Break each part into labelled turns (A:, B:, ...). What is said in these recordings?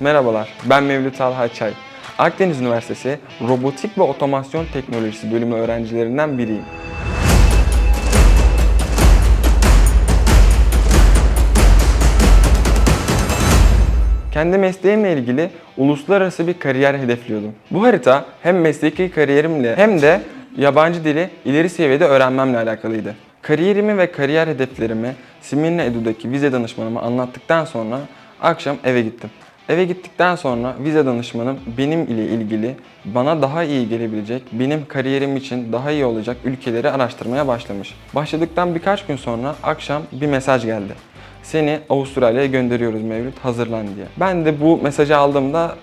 A: Merhabalar, ben Mevlüt Talha Çay. Akdeniz Üniversitesi Robotik ve Otomasyon Teknolojisi bölümü öğrencilerinden biriyim. Kendi mesleğimle ilgili uluslararası bir kariyer hedefliyordum. Bu harita hem mesleki kariyerimle hem de yabancı dili ileri seviyede öğrenmemle alakalıydı. Kariyerimi ve kariyer hedeflerimi Simirna Edu'daki vize danışmanıma anlattıktan sonra akşam eve gittim. Eve gittikten sonra vize danışmanım benim ile ilgili bana daha iyi gelebilecek, benim kariyerim için daha iyi olacak ülkeleri araştırmaya başlamış. Başladıktan birkaç gün sonra akşam bir mesaj geldi. Seni Avustralya'ya gönderiyoruz Mevlüt hazırlan diye. Ben de bu mesajı aldığımda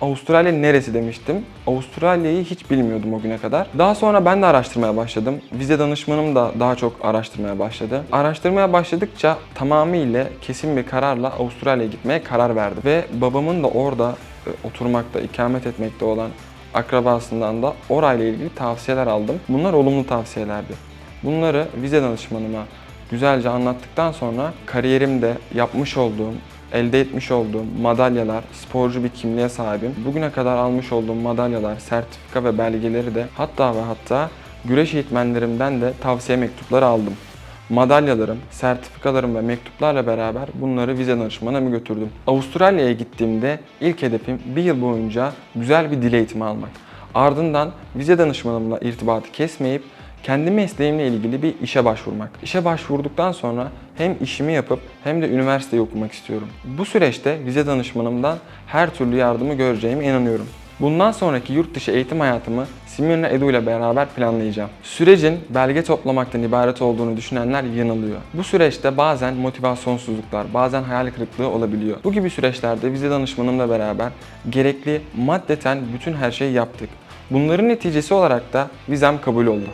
A: Avustralya neresi demiştim. Avustralya'yı hiç bilmiyordum o güne kadar. Daha sonra ben de araştırmaya başladım. Vize danışmanım da daha çok araştırmaya başladı. Araştırmaya başladıkça tamamıyla kesin bir kararla Avustralya'ya gitmeye karar verdim. Ve babamın da orada e, oturmakta, ikamet etmekte olan akrabasından da orayla ilgili tavsiyeler aldım. Bunlar olumlu tavsiyelerdi. Bunları vize danışmanıma güzelce anlattıktan sonra kariyerimde yapmış olduğum, elde etmiş olduğum madalyalar, sporcu bir kimliğe sahibim. Bugüne kadar almış olduğum madalyalar, sertifika ve belgeleri de hatta ve hatta güreş eğitmenlerimden de tavsiye mektupları aldım. Madalyalarım, sertifikalarım ve mektuplarla beraber bunları vize danışmanıma götürdüm. Avustralya'ya gittiğimde ilk hedefim bir yıl boyunca güzel bir dil eğitimi almak. Ardından vize danışmanımla irtibatı kesmeyip kendi mesleğimle ilgili bir işe başvurmak. İşe başvurduktan sonra hem işimi yapıp hem de üniversiteyi okumak istiyorum. Bu süreçte vize danışmanımdan her türlü yardımı göreceğime inanıyorum. Bundan sonraki yurt dışı eğitim hayatımı Simirna Edu ile beraber planlayacağım. Sürecin belge toplamaktan ibaret olduğunu düşünenler yanılıyor. Bu süreçte bazen motivasyonsuzluklar, bazen hayal kırıklığı olabiliyor. Bu gibi süreçlerde vize danışmanımla beraber gerekli maddeten bütün her şeyi yaptık. Bunların neticesi olarak da vizem kabul oldu.